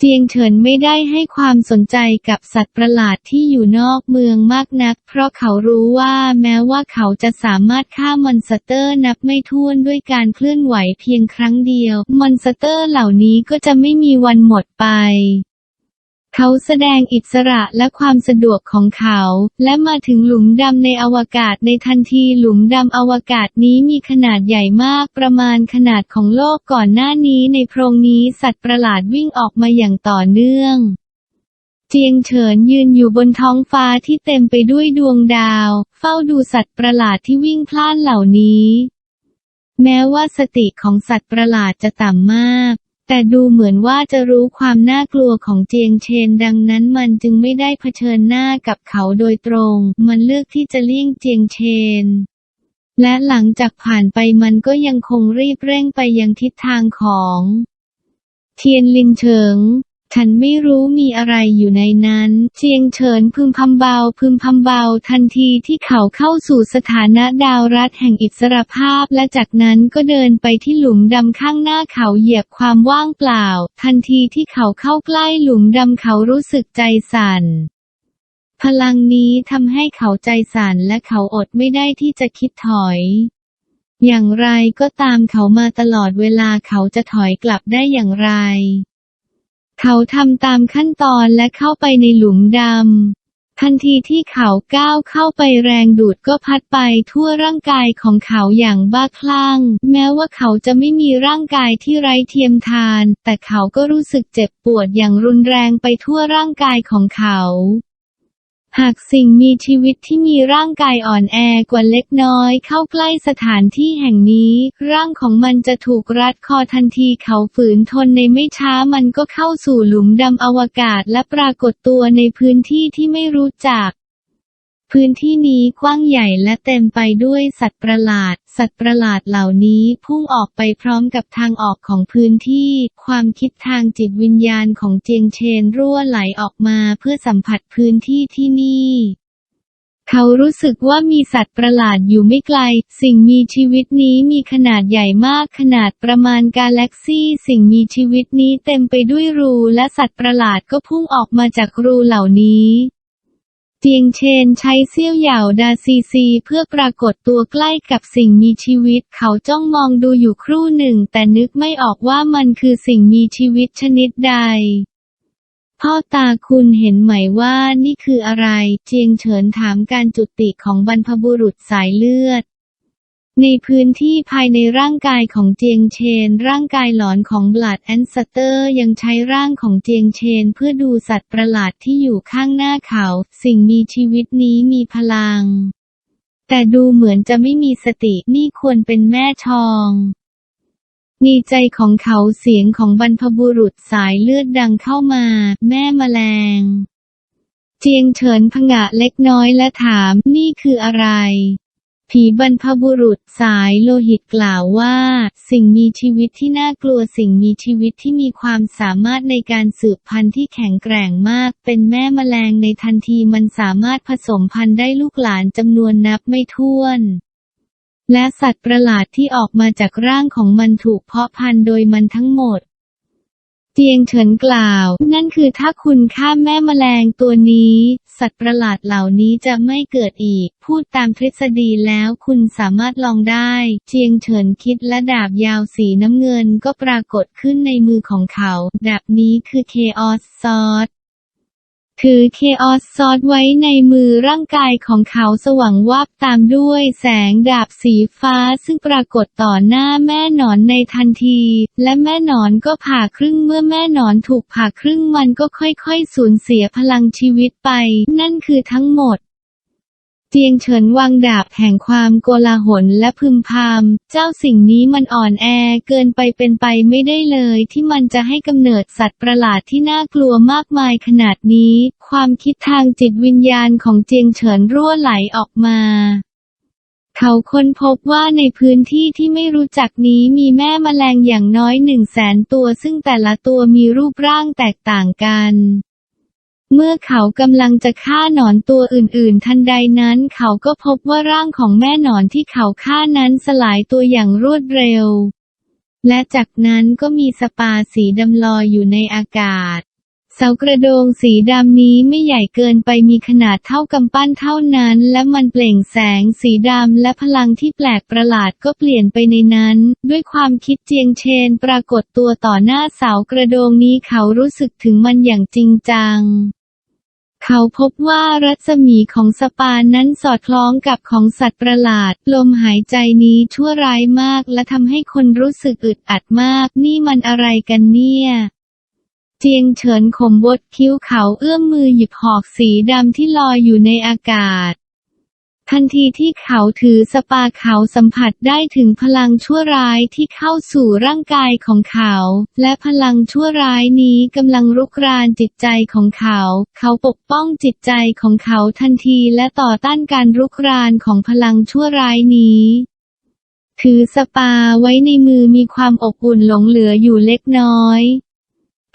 เจียงเฉินไม่ได้ให้ความสนใจกับสัตว์ประหลาดที่อยู่นอกเมืองมากนัก เพราะเขารู้ว่าแม้ว่าเขาจะสามารถฆ่ามอนสเตอร์นับไม่ถ้วนด้วยการเคลื่อนไหวเพียงครั้งเดียว มอนสเตอร์เหล่านี้ก็จะไม่มีวันหมดไป เขาแสดงอิสระและความสะดวกของเขา และมาถึงหลุมดำในอวกาศในทันทีหลุมดำอวกาศนี้มีขนาดใหญ่มากประมาณขนาดของโลกก่อนหน้านี้ในโพรงนี้สัตว์ประหลาดวิ่งออกมาอย่างต่อเนื่อง เจียงเฉินยืนอยู่บนท้องฟ้าที่เต็มไปด้วยดวงดาว เฝ้าดูสัตว์ประหลาดที่วิ่งพล่านเหล่านี้ แม้ว่าสติของสัตว์ประหลาดจะต่ำมาก แต่ดูเหมือนว่าจะรู้ความน่ากลัวของเจียงเชนดังนั้นมันจึงไม่ได้เผชิญหน้ากับเขาโดยตรง มันเลือกที่จะเลี่ยงเจียงเชน และหลังจากผ่านไปมันก็ยังคงรีบเร่งไปยังทิศทางของ เทียนลินเฉิง ฉันไม่รู้มีอะไรอยู่ในนั้น เจียงเฉินพึมพำเบาพึมพำเบาทันทีที่เขาเข้าสู่สถานะดาวรัฐแห่งอิสรภาพ และจากนั้นก็เดินไปที่หลุมดำข้างหน้าเขาเหยียบความว่างเปล่า ทันทีที่เขาเข้าใกล้หลุมดำเขารู้สึกใจสั่นพลังนี้ทำให้เขาใจสั่นและเขาอดไม่ได้ที่จะคิดถอย อย่างไรก็ตามเขามาตลอดเวลาเขาจะถอยกลับได้อย่างไร เขาทำตามขั้นตอนและเข้าไปในหลุมดำ ทันทีที่เขาก้าวเข้าไปแรงดูดก็พัดไปทั่วร่างกายของเขาอย่างบ้าคลั่ง แม้ว่าเขาจะไม่มีร่างกายที่ไร้เทียมทาน แต่เขาก็รู้สึกเจ็บปวดอย่างรุนแรงไปทั่วร่างกายของเขา หากสิ่งมีชีวิตที่มีร่างกายอ่อนแอกว่าเล็กน้อย เข้าใกล้สถานที่แห่งนี้ ร่างของมันจะถูกรัดคอทันทีเขาฝืนทนในไม่ช้ามันก็เข้าสู่หลุมดำอวกาศและปรากฏตัวในพื้นที่ที่ไม่รู้จัก พื้นที่นี้กว้างใหญ่และเต็มไปด้วยสัตว์ประหลาด สัตว์ประหลาดเหล่านี้พุ่งออกไปพร้อมกับทางออกของพื้นที่ ความคิดทางจิตวิญญาณของเจียงเชนรั่วไหลออกมาเพื่อสัมผัสพื้นที่ที่นี่เขารู้สึกว่ามีสัตว์ประหลาดอยู่ไม่ไกล สิ่งมีชีวิตนี้มีขนาดใหญ่มากขนาดประมาณกาแล็กซี่ สิ่งมีชีวิตนี้เต็มไปด้วยรูและสัตว์ประหลาดก็พุ่งออกมาจากรูเหล่านี้ เจียงเชนใช้เซี่ยวเหย่าดาซีซี เพื่อปรากฏตัวใกล้กับสิ่งมีชีวิต เขาจ้องมองดูอยู่ครู่หนึ่ง แต่นึกไม่ออกว่ามันคือสิ่งมีชีวิตชนิดใด พ่อตาคุณเห็นไหมว่านี่คืออะไร เจียงเฉินถามการจุติของบรรพบุรุษสายเลือด ในพื้นที่ภายในร่างกายของเจียงเชน ร่างกายหลอนของบลัดแอนสเตอร์ยังใช้ร่างของเจียงเชน เพื่อดูสัตว์ประหลาดที่อยู่ข้างหน้าเขา สิ่งมีชีวิตนี้มีพลัง แต่ดูเหมือนจะไม่มีสตินี่ควรเป็นแม่ชองในใจของเขาเสียงของบรรพบุรุษสายเลือดดังเข้ามา แม่แมลง เจียงเฉินผงะเล็กน้อยและถามนี่คืออะไร ผีบรรพบุรุษสายโลหิตกล่าวว่า สิ่งมีชีวิตที่น่ากลัวสิ่งมีชีวิตที่มีความสามารถในการสืบพันธุ์ที่แข็งแกร่งมาก เป็นแม่แมลงในทันทีมันสามารถผสมพันธุ์ได้ลูกหลานจำนวนนับไม่ถ้วนและสัตว์ประหลาดที่ออกมาจากร่างของมันถูกเพาะพันธุ์โดยมันทั้งหมด เจียงเฉินกล่าว นั่นคือถ้าคุณฆ่าแม่แมลงตัวนี้ สัตว์ประหลาดเหล่านี้จะไม่เกิดอีก พูดตามทฤษฎีแล้วคุณสามารถลองได้ เจียงเฉินคิดและดาบยาวสีน้ำเงินก็ปรากฏขึ้นในมือของเขา ดาบนี้คือเคออสซอส ถือเคออสซอดไว้ในมือร่างกายของเขาสว่างวาบตามด้วยแสงดาบสีฟ้าซึ่งปรากฏต่อหน้าแม่หนอนในทันที และแม่หนอนก็ผ่าครึ่งเมื่อแม่หนอนถูกผ่าครึ่งมันก็ค่อยๆ สูญเสียพลังชีวิตไป นั่นคือทั้งหมด จียงเฉินวางดาบแห่งความโกลาหลและพึมพำ เจ้าสิ่งนี้มันอ่อนแอเกินไปเป็นไปไม่ได้เลยที่มันจะให้กำเนิดสัตว์ประหลาดที่น่ากลัวมากมายขนาดนี้ ความคิดทางจิตวิญญาณของเจียงเฉินรั่วไหลออกมาเขาค้นพบว่าในพื้นที่ที่ไม่รู้จักนี้มีแม่แมลงอย่างน้อยหนึ่งแสนตัวซึ่งแต่ละตัวมีรูปร่างแตกต่างกัน เมื่อเขากำลังจะฆ่าหนอนตัวอื่นๆ ทันใดนั้นเขาก็พบว่าร่างของแม่หนอนที่เขาฆ่านั้นสลายตัวอย่างรวดเร็ว และจากนั้นก็มีสปาสีดำลอยอยู่ในอากาศ เสากระโดงสีดำนี้ไม่ใหญ่เกินไปมีขนาดเท่ากำปั้นเท่านั้น และมันเปล่งแสงสีดำและพลังที่แปลกประหลาดก็เปลี่ยนไปในนั้น ด้วยความคิดเจียงเชนปรากฏตัวต่อหน้าเสากระโดงนี้เขารู้สึกถึงมันอย่างจริงจัง เขาพบว่ารัศมีของสปานั้นสอดคล้องกับของสัตว์ประหลาด ลมหายใจนี้ชั่วร้ายมากและทำให้คนรู้สึกอึดอัดมาก นี่มันอะไรกันเนี่ยเจียงเฉินขมบดคิ้วเขาเอื้อมมือหยิบหอกสีดำที่ลอยอยู่ในอากาศ ทันทีที่เขาถือสปาเขาสัมผัสได้ถึงพลังชั่วร้ายที่เข้าสู่ร่างกายของเขา และพลังชั่วร้ายนี้กำลังรุกรานจิตใจของเขา เขาปกป้องจิตใจของเขาทันทีและต่อต้านการรุกรานของพลังชั่วร้ายนี้ถือสปาไว้ในมือมีความอบอุ่นหลงเหลืออยู่เล็กน้อย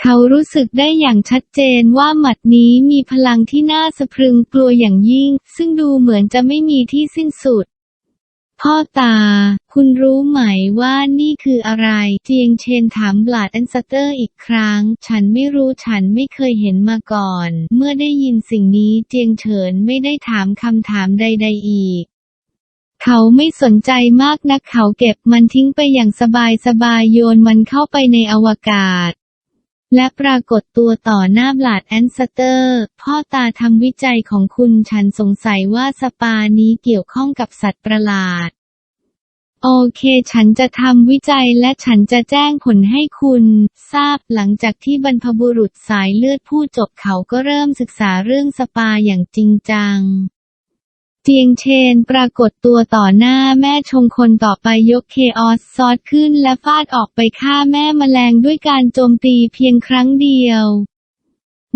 เขารู้สึกได้อย่างชัดเจนว่าหมัดนี้มีพลังที่น่าสะพรึงกลัวอย่างยิ่ง ซึ่งดูเหมือนจะไม่มีที่สิ้นสุด พ่อตา คุณรู้ไหมว่านี่คืออะไร เจียงเชนถามบลาดแอนสเตอร์อีกครั้ง ฉันไม่รู้ฉันไม่เคยเห็นมาก่อน เมื่อได้ยินสิ่งนี้เจียงเฉินไม่ได้ถามคำถามใด ๆ อีกเขาไม่สนใจมากนักเขาเก็บมันทิ้งไปอย่างสบายๆโยนมันเข้าไปในอวกาศ และปรากฏตัวต่อหน้าบลาดแอนสเตอร์ พ่อตาทำวิจัยของคุณฉันสงสัยว่าสปานี้เกี่ยวข้องกับสัตว์ประหลาด โอเค ฉันจะทำวิจัยและฉันจะแจ้งผลให้คุณ ทราบหลังจากที่บรรพบุรุษสายเลือดผู้จบเขาก็เริ่มศึกษาเรื่องสปาอย่างจริงจัง เจียงเชนปรากฏตัวต่อหน้าแม่ชงคนต่อไปยกเคออสซอดขึ้นและฟาดออกไปฆ่าแม่แมลงด้วยการโจมตีเพียงครั้งเดียว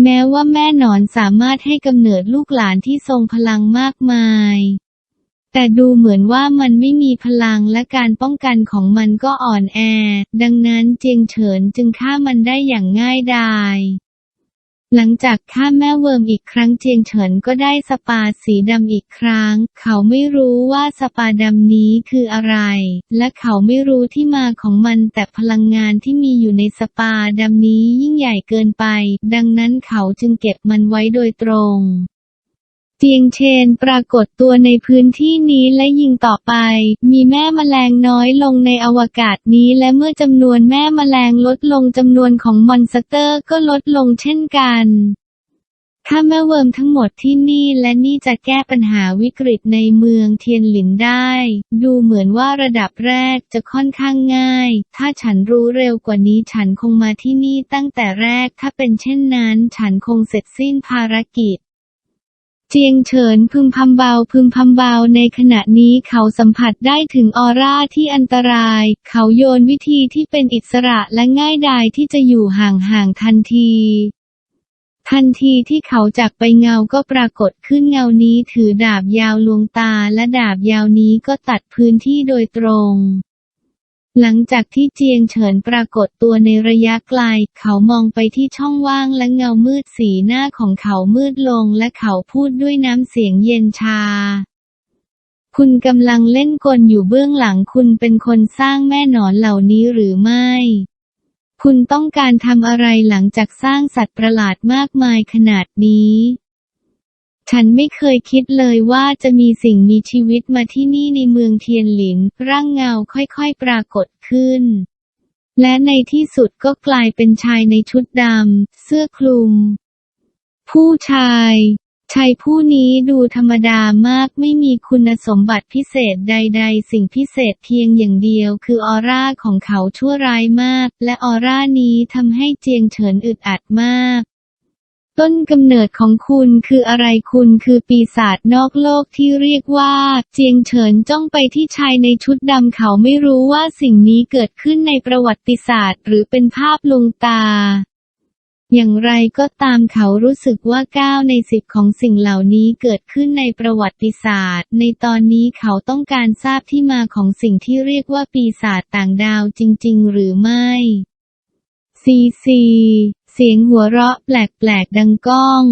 แม้ว่าแม่หนอนสามารถให้กำเนิดลูกหลานที่ทรงพลังมากมาย แต่ดูเหมือนว่ามันไม่มีพลังและการป้องกันของมันก็อ่อนแอ ดังนั้นเจียงเฉินจึงฆ่ามันได้อย่างง่ายดาย หลังจากฆ่าแม่เวิร์มอีกครั้งเจียงเฉินก็ได้สปาสีดำอีกครั้ง เขาไม่รู้ว่าสปาดำนี้คืออะไร และเขาไม่รู้ที่มาของมันแต่พลังงานที่มีอยู่ในสปาดำนี้ยิ่งใหญ่เกินไป ดังนั้นเขาจึงเก็บมันไว้โดยตรง เจียงเชนปรากฏตัวในพื้นที่นี้และยิงต่อไป มีแม่แมลงน้อยลงในอวกาศนี้และเมื่อจำนวนแม่แมลงลดลงจำนวนของมอนสเตอร์ก็ลดลงเช่นกันถ้าแม่เวิร์มทั้งหมดที่นี่และนี่จะแก้ปัญหาวิกฤตในเมืองเทียนหลินได้ ดูเหมือนว่าระดับแรกจะค่อนข้างง่าย ถ้าฉันรู้เร็วกว่านี้ฉันคงมาที่นี่ตั้งแต่แรกถ้าเป็นเช่นนั้น ฉันคงเสร็จสิ้นภารกิจ เจียงเฉินพึมพำเบาพึมพำเบาในขณะนี้เขาสัมผัสได้ถึงออร่าที่อันตราย เขาโยนวิธีที่เป็นอิสระและง่ายดายที่จะอยู่ห่างๆทันที ทันทีที่เขาจากไปเงาก็ปรากฏขึ้นเงานี้ถือดาบยาวลวงตาและดาบยาวนี้ก็ตัดพื้นที่โดยตรง หลังจากที่เจียงเฉินปรากฏตัวในระยะไกล เขามองไปที่ช่องว่างและเงามืดสีหน้าของเขามืดลงและเขาพูดด้วยน้ำเสียงเย็นชา คุณกำลังเล่นกลอยู่เบื้องหลังคุณเป็นคนสร้างแม่หนอนเหล่านี้หรือไม่ คุณต้องการทำอะไรหลังจากสร้างสัตว์ประหลาดมากมายขนาดนี้ ฉันไม่เคยคิดเลยว่าจะมีสิ่งมีชีวิตมาที่นี่ในเมืองเทียนหลิน ร่างเงาค่อยๆปรากฏขึ้น และในที่สุดก็กลายเป็นชายในชุดดำ เสื้อคลุม ผู้ชาย ชายผู้นี้ดูธรรมดามากไม่มีคุณสมบัติพิเศษใด ๆ สิ่งพิเศษเพียงอย่างเดียวคือออร่าของเขาชั่วร้ายมาก และออร่านี้ทำให้เจียงเฉินอึดอัดมาก ต้นกำเนิดของคุณคืออะไรคุณคือปีศาจนอกโลกที่เรียกว่า เจียงเฉินจ้องไปที่ชายในชุดดำเขาไม่รู้ว่าสิ่งนี้เกิดขึ้นในประวัติศาสตร์ หรือเป็นภาพลวงตา อย่างไรก็ตามเขารู้สึกว่าก้9ใน10ของสิ่งเหล่านี้เกิดขึ้นในประวัติศาสตร์ ในตอนนี้เขาต้องการทราบที่มาของสิ่งที่เรียกว่าปีศาจต่างดาวจริง ๆ หรือไม่ซีซี เสียงหัวเราะแปลกๆดังก้อง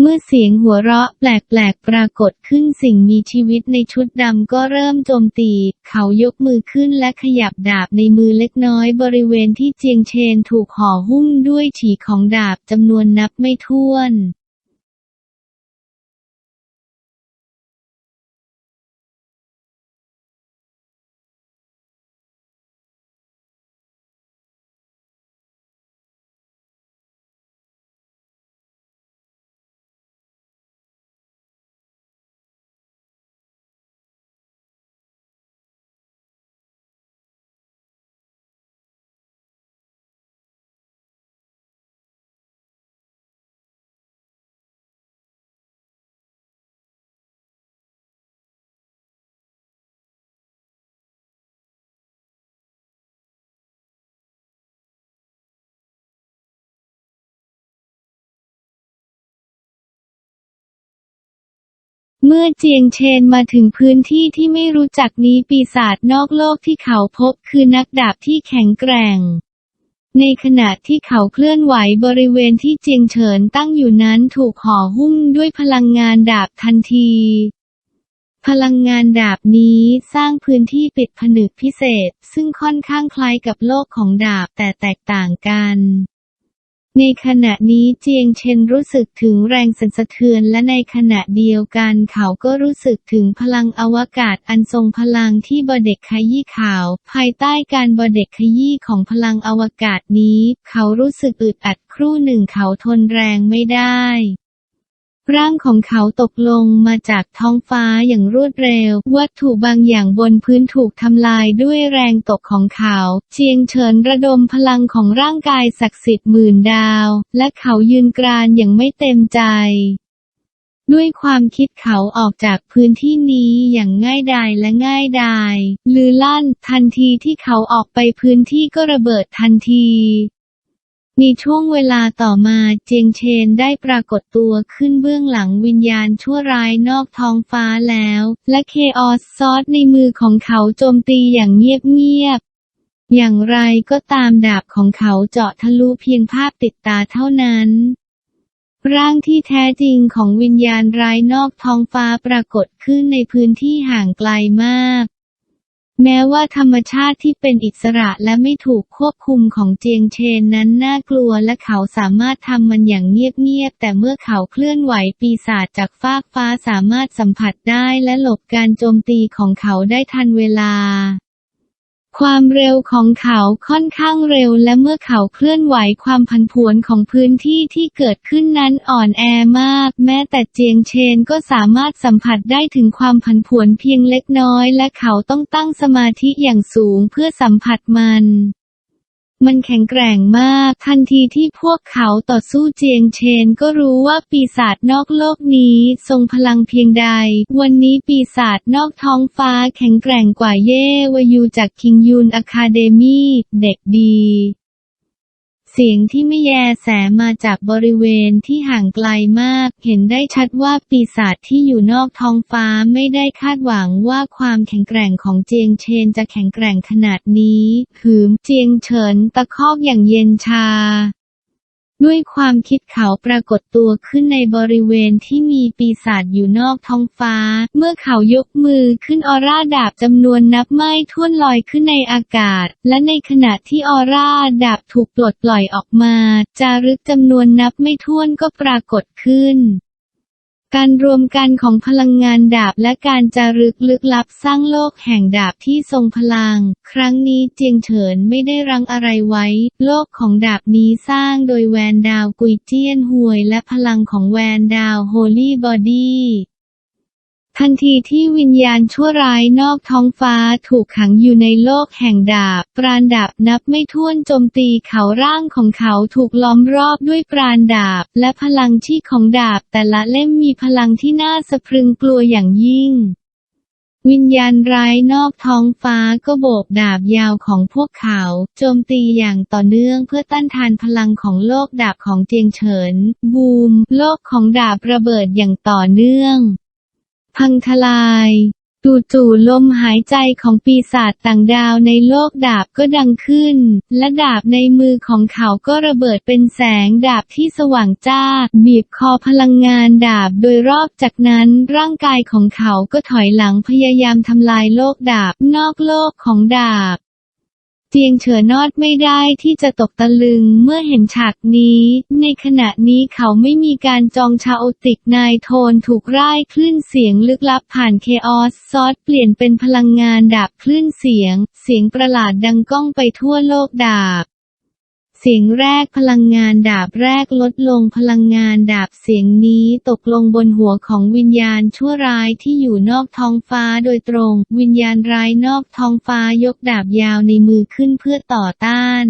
เมื่อเสียงหัวเราะแปลกๆปรากฏขึ้นสิ่งมีชีวิตในชุดดำก็เริ่มโจมตี เขายกมือขึ้นและขยับดาบในมือเล็กน้อยบริเวณที่เจียงเชนถูกห่อหุ้มด้วยฉีของดาบจำนวนนับไม่ถ้วน เมื่อเจียงเชนมาถึงพื้นที่ที่ไม่รู้จักนี้ปีศาจนอกโลกที่เขาพบคือนักดาบที่แข็งแกร่ง ในขณะที่เขาเคลื่อนไหวบริเวณที่เจียงเฉินตั้งอยู่นั้นถูกห่อหุ้มด้วยพลังงานดาบทันที พลังงานดาบนี้สร้างพื้นที่ปิดผนึกพิเศษ ซึ่งค่อนข้างคล้ายกับโลกของดาบแต่แตกต่างกัน ในขณะนี้เจียงเชนรู้สึกถึงแรงสั่นสะเทือนและในขณะเดียวกันเขาก็รู้สึกถึงพลังอวกาศอันทรงพลังที่บเด็กขยี้ขาว ภายใต้การบเด็กขยี้ของพลังอวกาศนี้ เขารู้สึกอึดอัดครู่หนึ่งเขาทนแรงไม่ได้ ร่างของเขาตกลงมาจากท้องฟ้าอย่างรวดเร็ว วัตถุบางอย่างบนพื้นถูกทำลายด้วยแรงตกของเขา เชียงเฉินระดมพลังของร่างกายศักดิ์สิทธิ์หมื่นดาว และเขายืนกรานอย่างไม่เต็มใจ ด้วยความคิดเขาออกจากพื้นที่นี้อย่างง่ายดายและง่ายดายลือลั่น ทันทีที่เขาออกไปพื้นที่ก็ระเบิดทันที ในช่วงเวลาต่อมาเจียงเชนได้ปรากฏตัวขึ้นเบื้องหลังวิญญาณชั่วร้ายนอกท้องฟ้าแล้ว และเคออสซอสในมือของเขาโจมตีอย่างเงียบๆ อย่างไรก็ตามดาบของเขาเจาะทะลุเพียงภาพติดตาเท่านั้นร่างที่แท้จริงของวิญญาณร้ายนอกท้องฟ้าปรากฏขึ้นในพื้นที่ห่างไกลมาก แม้ว่าธรรมชาติที่เป็นอิสระและไม่ถูกควบคุมของเจียงเชนนั้นน่ากลัวและเขาสามารถทำมันอย่างเงียบๆแต่เมื่อเขาเคลื่อนไหวปีศาจจากฟากฟ้าสามารถสัมผัสได้และหลบการโจมตีของเขาได้ทันเวลา ความเร็วของเขาค่อนข้างเร็วและเมื่อเขาเคลื่อนไหวความผันผวนของพื้นที่ที่เกิดขึ้นนั้นอ่อนแอมาก แม้แต่เจียงเชนก็สามารถสัมผัสได้ถึงความผันผวนเพียงเล็กน้อย และเขาต้องตั้งสมาธิอย่างสูงเพื่อสัมผัสมัน มันแข็งแกร่งมาก ทันทีที่พวกเขาต่อสู้เจียงเชนก็รู้ว่าปีศาจนอกโลกนี้ทรงพลังเพียงใด วันนี้ปีศาจนอกท้องฟ้าแข็งแกร่งกว่าเย่วายูจากคิงยูนอะคาเดมีเด็กดี เสียงที่ไม่แยแสมาจากบริเวณที่ห่างไกลมาก เห็นได้ชัดว่าปีศาจที่อยู่นอกท้องฟ้าไม่ได้คาดหวังว่าความแข็งแกร่งของเจียงเชนจะแข็งแกร่งขนาดนี้ หืมเจียงเฉินตะคอกอย่างเย็นชา ด้วยความคิดเขาปรากฏตัวขึ้นในบริเวณที่มีปีศาจอยู่นอกท้องฟ้า เมื่อเขายกมือขึ้นออร่าดาบจำนวนนับไม่ถ้วนลอยขึ้นในอากาศ และในขณะที่ออร่าดาบถูกปลดปล่อยออกมา จารึกจำนวนนับไม่ถ้วนก็ปรากฏขึ้น การรวมกันของพลังงานดาบและการจารึกลึกลับสร้างโลกแห่งดาบที่ทรงพลัง ครั้งนี้เจียงเฉินไม่ได้รังอะไรไว้ โลกของดาบนี้สร้างโดยแวนดาวกุยเจียนหวยและพลังของแวนดาวโฮลี่บอดี้ ทันทีที่วิญญาณชั่วร้ายนอกท้องฟ้าถูกขังอยู่ในโลกแห่งดาบ ปราณดาบนับไม่ถ้วนโจมตีเขาร่างของเขาถูกล้อมรอบด้วยปราณดาบ และพลังที่ของดาบ แต่ละเล่มมีพลังที่น่าสะพรึงกลัวอย่างยิ่ง วิญญาณร้ายนอกท้องฟ้าก็โบกดาบยาวของพวกเขา โจมตีอย่างต่อเนื่องเพื่อต้านทานพลังของโลกดาบของเจียงเฉิน บูม โลกของดาบระเบิดอย่างต่อเนื่อง พังทลายจู่ๆลมหายใจของปีศาจต่างดาวในโลกดาบก็ดังขึ้น และดาบในมือของเขาก็ระเบิดเป็นแสงดาบที่สว่างจ้า บีบคอพลังงานดาบโดยรอบจากนั้นร่างกายของเขาก็ถอยหลังพยายามทำลายโลกดาบนอกโลกของดาบ จียงเฉินนอดไม่ได้ที่จะตกตะลึงเมื่อเห็นฉากนี้ ในขณะนี้เขาไม่มีการจองชาโอติกนายโทนถูกร่ายคลื่นเสียงลึกลับผ่านเคออสซอสเปลี่ยนเป็นพลังงานดาบคลื่นเสียง เสียงประหลาดดังก้องไปทั่วโลกดาบ เสียงแรกพลังงานดาบแรกลดลงพลังงานดาบเสียงนี้ตกลงบนหัวของวิญญาณชั่วร้ายที่อยู่นอกท้องฟ้าโดยตรง วิญญาณร้ายนอกท้องฟ้ายกดาบยาวในมือขึ้นเพื่อต่อต้าน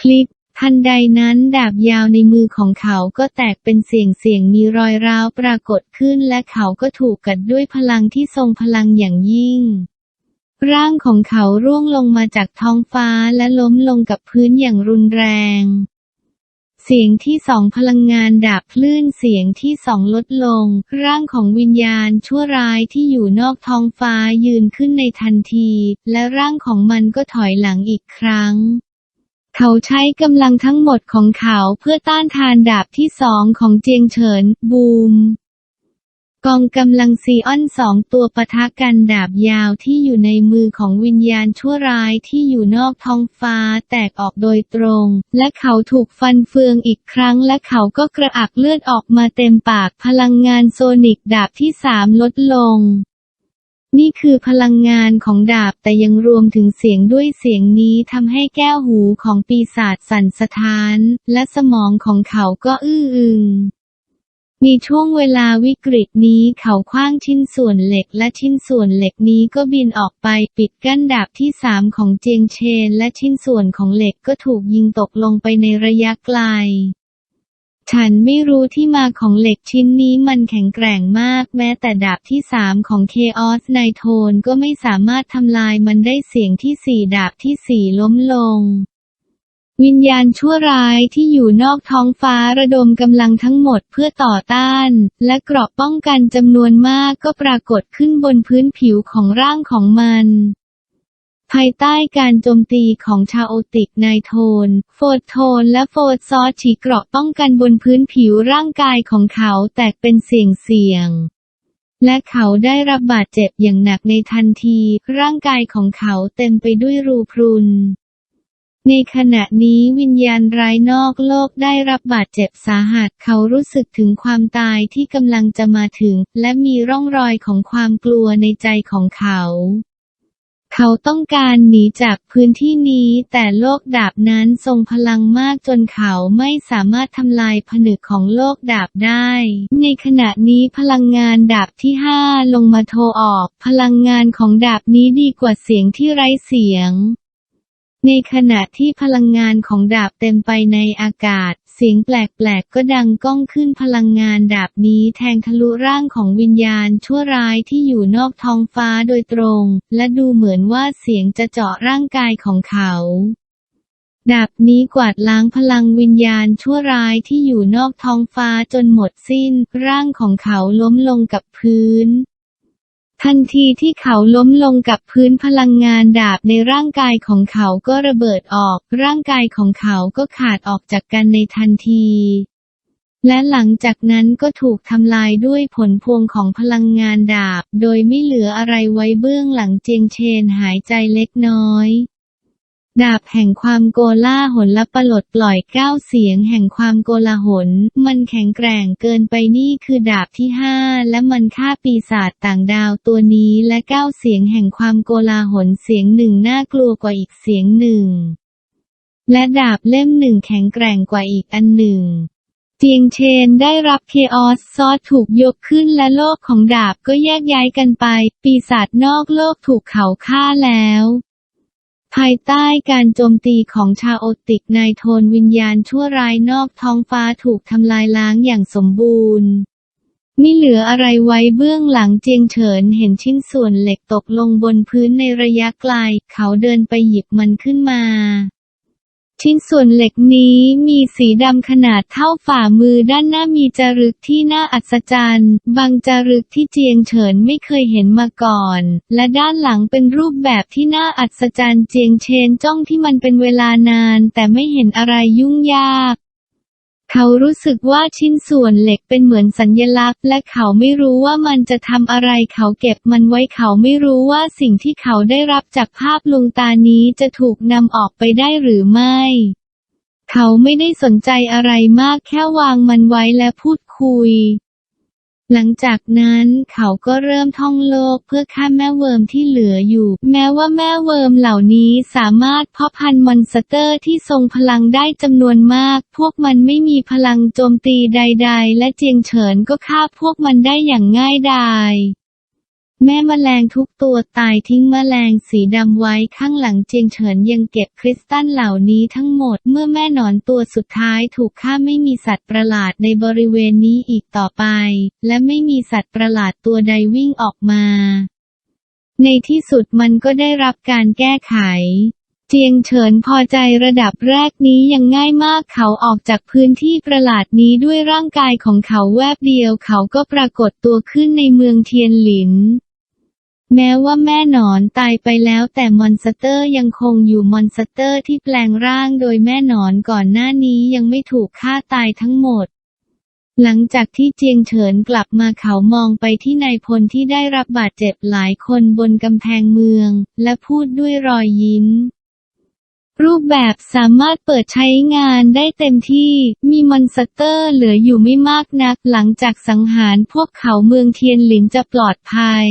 คลิป ทันใดนั้นดาบยาวในมือของเขาก็แตกเป็นเสียงเสียงมีรอยร้าวปรากฏขึ้นและเขาก็ถูกกัดด้วยพลังที่ทรงพลังอย่างยิ่ง ร่างของเขาร่วงลงมาจากท้องฟ้าและล้มลงกับพื้นอย่างรุนแรง เสียงที่สองพลังงานดาบคลื่นเสียงที่สองลดลง ร่างของวิญญาณชั่วร้ายที่อยู่นอกท้องฟ้ายืนขึ้นในทันที และร่างของมันก็ถอยหลังอีกครั้งเขาใช้กำลังทั้งหมดของเขาเพื่อต้านทานดาบที่สองของเจียงเฉิน บูม กองกำลังซีออนสองตัวปะทะกันดาบยาวที่อยู่ในมือของวิญญาณชั่วร้ายที่อยู่นอกท้องฟ้าแตกออกโดยตรง และเขาถูกฟันเฟืองอีกครั้ง และเขาก็กระอักเลือดออกมาเต็มปากพลังงานโซนิกดาบที่สามลดลง นี่คือพลังงานของดาบแต่ยังรวมถึงเสียงด้วยเสียงนี้ทำให้แก้วหูของปีศาจสั่นสะท้าน และสมองของเขาก็อื้ออึง มีช่วงเวลาวิกฤตนี้เขาคว้างชิ้นส่วนเหล็กและชิ้นส่วนเหล็กนี้ก็บินออกไปปิดกั้นดาบที่สามของเจียงเชน และชิ้นส่วนของเหล็กก็ถูกยิงตกลงไปในระยะไกล ฉันไม่รู้ที่มาของเหล็กชิ้นนี้มันแข็งแกร่งมาก แม้แต่ดาบที่สามของเคออสไนโทนก็ไม่สามารถทำลายมันได้เสียงที่สี่ดาบที่สี่ล้มลง วิญญาณชั่วร้ายที่อยู่นอกท้องฟ้าระดมกำลังทั้งหมดเพื่อต่อต้าน และเกราะป้องกันจำนวนมากก็ปรากฏขึ้นบนพื้นผิวของร่างของมัน ภายใต้การโจมตีของชาโอติกไนโทน โฟร์โทนและโฟร์ซอสฉีกเกราะป้องกันบนพื้นผิวร่างกายของเขาแตกเป็นเสียงเสียงและเขาได้รับบาดเจ็บอย่างหนักในทันที ร่างกายของเขาเต็มไปด้วยรูพรุน ในขณะนี้วิญญาณร้ายนอกโลกได้รับบาดเจ็บสาหัสเขารู้สึกถึงความตายที่กำลังจะมาถึง และมีร่องรอยของความกลัวในใจของเขา เขาต้องการหนีจากพื้นที่นี้แต่โลกดาบนั้นทรงพลังมากจนเขาไม่สามารถทำลายผนึกของโลกดาบได้ ในขณะนี้พลังงานดาบที่ห้าลงมาโทรออก พลังงานของดาบนี้ดีกว่าเสียงที่ไร้เสียง ในขณะที่พลังงานของดาบเต็มไปในอากาศ เสียงแปลกๆก็ดังก้องขึ้นพลังงานดาบนี้แทงทะลุร่างของวิญญาณชั่วร้ายที่อยู่นอกท้องฟ้าโดยตรง และดูเหมือนว่าเสียงจะเจาะร่างกายของเขาดาบนี้กวาดล้างพลังวิญญาณชั่วร้ายที่อยู่นอกท้องฟ้าจนหมดสิ้น ร่างของเขาล้มลงกับพื้น ทันทีที่เขาล้มลงกับพื้นพลังงานดาบในร่างกายของเขาก็ระเบิดออก ร่างกายของเขาก็ขาดออกจากกันในทันที และหลังจากนั้นก็ถูกทำลายด้วยผลพวงของพลังงานดาบ โดยไม่เหลืออะไรไว้เบื้องหลังเจียงเชนหายใจเล็กน้อย ดาบแห่งความโกล่าหนและปลดปล่อยเก้าเสียงแห่งความโกลาหล มันแข็งแกร่งเกินไปนี่คือดาบที่ห้าและมันฆ่าปีศาจต่างดาวตัวนี้และเก้าเสียงแห่งความโกลาหลเสียงหนึ่งน่ากลัวกว่าอีกเสียงหนึ่ง และดาบเล่มหนึ่งแข็งแกร่งกว่าอีกอันหนึ่งเจียงเชนได้รับเคออสซอสถูกยกขึ้นและโลกของดาบก็แยกย้ายกันไป ปีศาจนอกโลกถูกเขาฆ่าแล้ว ภายใต้การโจมตีของชาโอติกนายโทนวิญญาณชั่วร้ายนอกท้องฟ้าถูกทำลายล้างอย่างสมบูรณ์ไม่เหลืออะไรไว้เบื้องหลังเจียงเฉินเห็นชิ้นส่วนเหล็กตกลงบนพื้นในระยะไกล เขาเดินไปหยิบมันขึ้นมา ชิ้นส่วนเหล็กนี้มีสีดำขนาดเท่าฝ่ามือด้านหน้ามีจารึกที่น่าอัศจรรย์ บางจารึกที่เจียงเฉินไม่เคยเห็นมาก่อน และด้านหลังเป็นรูปแบบที่น่าอัศจรรย์เจียงเชนจ้องที่มันเป็นเวลานาน แต่ไม่เห็นอะไรยุ่งยาก เขารู้สึกว่าชิ้นส่วนเหล็กเป็นเหมือนสัญญลักษณ์ และเขาไม่รู้ว่ามันจะทำอะไร เขาเก็บมันไว้เขาไม่รู้ว่าสิ่งที่เขาได้รับจากภาพลวงตานี้จะถูกนำออกไปได้หรือไม่ เขาไม่ได้สนใจอะไรมากแค่วางมันไว้และพูดคุย หลังจากนั้นเขาก็เริ่มท่องโลกเพื่อฆ่าแม่เวิร์มที่เหลืออยู่ แม้ว่าแม่เวิร์มเหล่านี้สามารถเพาะพันธุ์มอนสเตอร์ที่ทรงพลังได้จำนวนมาก พวกมันไม่มีพลังโจมตีใด ๆ และเจียงเฉินก็ฆ่าพวกมันได้อย่างง่ายดาย แม่แมลงทุกตัวตายทิ้งแมลงสีดำไว้ข้างหลังเจียงเฉินยังเก็บคริสตัลเหล่านี้ทั้งหมด เมื่อแม่หนอนตัวสุดท้ายถูกฆ่าไม่มีสัตว์ประหลาดในบริเวณนี้อีกต่อไป และไม่มีสัตว์ประหลาดตัวใดวิ่งออกมา ในที่สุดมันก็ได้รับการแก้ไข เจียงเฉินพอใจระดับแรกนี้ยังง่ายมากเขาออกจากพื้นที่ประหลาดนี้ด้วยร่างกายของเขาแวบเดียวเขาก็ปรากฏตัวขึ้นในเมืองเทียนหลิน แม้ว่าแม่หนอนตายไปแล้วแต่มอนสเตอร์ยังคงอยู่มอนสเตอร์ที่แปลงร่างโดยแม่หนอนก่อนหน้านี้ยังไม่ถูกฆ่าตายทั้งหมดหลังจากที่เจียงเฉินกลับมาเขามองไปที่นายพลที่ได้รับบาดเจ็บหลายคนบนกำแพงเมือง และพูดด้วยรอยยิ้ม รูปแบบสามารถเปิดใช้งานได้เต็มที่ มีมอนสเตอร์เหลืออยู่ไม่มากนัก หลังจากสังหารพวกเขาเมืองเทียนหลินจะปลอดภัย